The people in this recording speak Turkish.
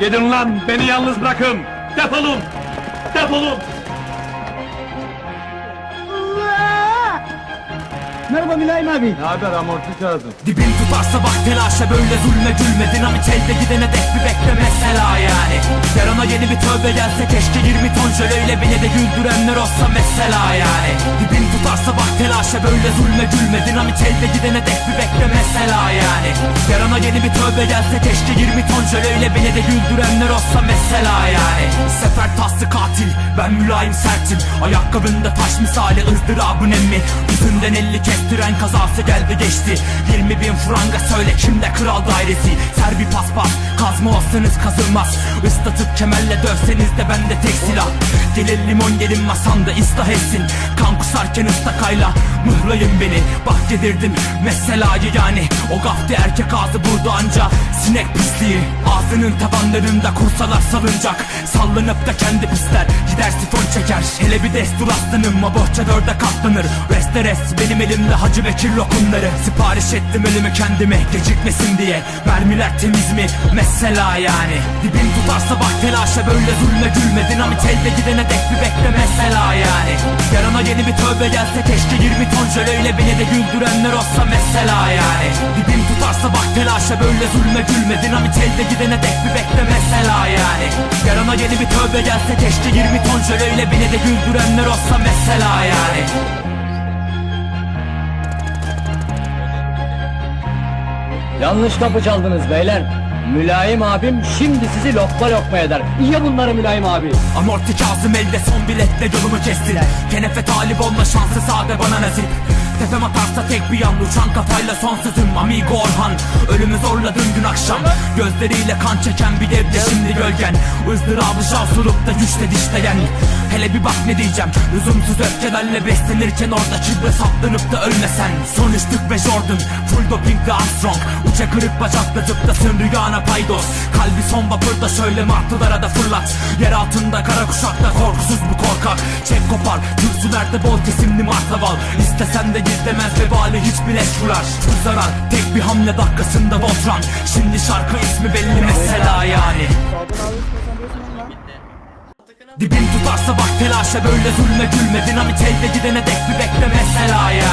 Gidin lan beni yalnız bırakın. Defolun. Defolun. Merhaba Mülayim abi. Ne haber amorti çağırdım. Dibin tutarsa bak telaşa böyle zulme gülme Dinamit elde gidene dek bir bekle mesela yani. Yarına yeni bir tövbe gelse keşke 20 ton jöleyle beni de güldürenler olsa mesela yani. Dibin tutarsa bak telaşa böyle zulme gülme Dinamit elde gidene dek bir bekle mesela yani. Yarına yeni bir tövbe gelse keşke 20 ton jöleyle beni de güldürenler olsa mesela yani. Sefer taslı katil ben mülayim sertim. Ayakkabında taş misali ızdırabın emmi Yüzünden elli kestiren kazası geldi geçti. 20 bin franga söyle kimde kral dairesi? Ser bir paspas kazma olsanız kazılmaz. Islatıp kemerle dövseniz de bende tek silah. Gelin limon gelin masanda ıslah etsin. Kan kusarken ıstakayla mıhlayın beni. Bak yedirdim meselayı yani. O gafti erkek ağzı burada anca. Sinek pisliği ağzının tabanlarında kursalar salınacak. Sallanıp da kendi pisler gider sifon çeker. Hele bir destur aslanım ma bohça dörde katlanır. Reste rest benim elimde Hacı Bekir lokumları Sipariş ettim ölümü kendime gecikmesin diye. Mermiler temiz mi? Mesela yani. Dibin tutarsa bak telaşa böyle zulme gülme Dinamit elde gidene dek bir bekle mesela yani. Yarına yeni bir tövbe gelse keşke 20 ton jöleyle beni de güldürenler olsa mesela yani. Dibin tutarsa bak telaşa böyle zulme gülme Dinamit elde gidene dek bir bekle mesela yani. Yarına yeni bir tövbe gelse keşke 20 ton jöleyle beni de güldürenler olsa mesela yani Yanlış kapı çaldınız beyler. Mülayim abim şimdi sizi lokma lokma eder. İyi bunları Mülayim abi. Amorti Kazım elde son biletle yolumu kestiler Kenefe talip olma şansı sade bana nasip Tepem atarsa tek bir yan uçan kafayla son sözüm Amigo Orhan Ölümü zorladın dün akşam. Gözleriyle kan çeken bir devde şimdi gölgen. Izdırabı şavsulup da güçle dişleyen. Hele bir bak ne diyeceğim. Lüzumsuz öfkelerle beslenirken orada çibre saplanıp da ölmesen. Son üstlük ve Jordan Full dopingle Armstrong. Uça kırık bacakla zıplasın rüyana paydos. Kalbi son vapurda şöyle martılara da fırlat. Yer altında kara kuşakta korkusuz bu korkak. Çek kopar kürsülerde bol kesimli martaval Gizlemez vebali hiç bilet vurar Zarar tek bir hamle dakikasında Voltran Şimdi şarkı ismi belli mesela yani. Dibin tutarsa bak telaşa böyle zulme gülme. Dinamit elde gidene dek bir bekle mesela yani